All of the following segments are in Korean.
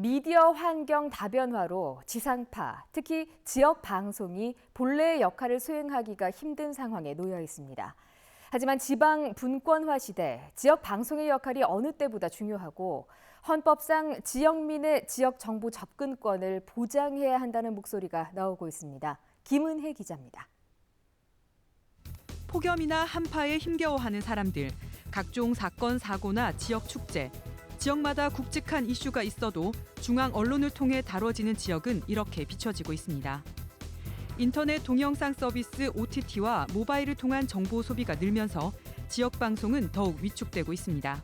미디어 환경 다변화로 지상파, 특히 지역 방송이 본래의 역할을 수행하기가 힘든 상황에 놓여 있습니다. 하지만 지방 분권화 시대 지역 방송의 역할이 어느 때보다 중요하고 헌법상 지역민의 지역 정보 접근권을 보장해야 한다는 목소리가 나오고 있습니다. 김은혜 기자입니다. 폭염이나 한파에 힘겨워하는 사람들, 각종 사건 사고나 지역 축제, 지역마다 굵직한 이슈가 있어도 중앙 언론을 통해 다뤄지는 지역은 이렇게 비춰지고 있습니다. 인터넷 동영상 서비스 OTT와 모바일을 통한 정보 소비가 늘면서 지역 방송은 더욱 위축되고 있습니다.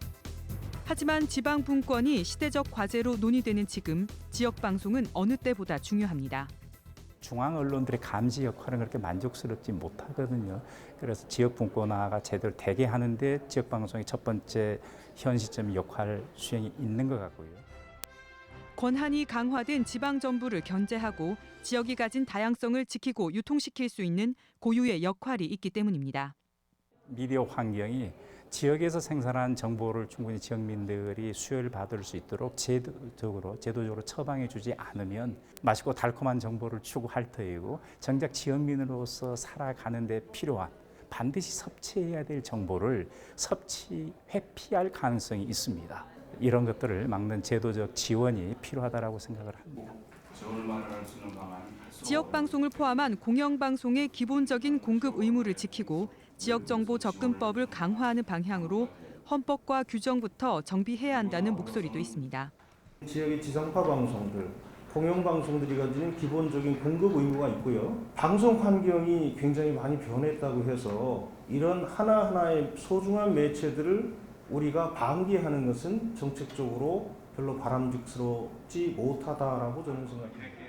하지만 지방 분권이 시대적 과제로 논의되는 지금 지역 방송은 어느 때보다 중요합니다. 중앙 언론들의 감시 역할은 그렇게 만족스럽지 못하거든요. 그래서 지역 분권화가 제대로 되게 하는데 지역 방송이 첫 번째 현 시점 역할 수행이 있는 것 같고요. 권한이 강화된 지방 정부를 견제하고 지역이 가진 다양성을 지키고 유통시킬 수 있는 고유의 역할이 있기 때문입니다. 미디어 환경이 지역에서 생산한 정보를 충분히 지역민들이 수요를 받을 수 있도록 제도적으로 제도적으로 처방해 주지 않으면 맛있고 달콤한 정보를 추구할 터이고 정작 지역민으로서 살아가는 데 필요한 반드시 섭취해야 될 정보를 섭취 회피할 가능성이 있습니다. 이런 것들을 막는 제도적 지원이 필요하다고 생각을 합니다. 지역 방송을 포함한 공영 방송의 기본적인 공급 의무를 지키고 지역 정보 접근법을 강화하는 방향으로 헌법과 규정부터 정비해야 한다는 목소리도 있습니다. 지역의 지상파 방송들, 공영 방송들이 가지는 기본적인 공급 의무가 있고요. 방송 환경이 굉장히 많이 변했다고 해서 이런 하나하나의 소중한 매체들을 우리가 방기하는 것은 정책적으로 별로 바람직스럽지 못하다라고 저는 생각합니다.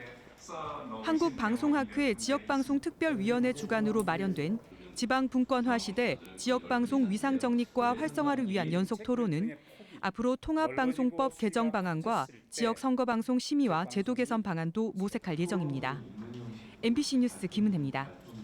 한국방송학회 지역방송특별위원회 주관으로 마련된 지방 분권화 시대 지역방송 위상 정립과 활성화를 위한 연속 토론은 앞으로 통합방송법 개정 방안과 지역 선거방송 심의와 제도 개선 방안도 모색할 예정입니다. MBC 뉴스 김은혜입니다.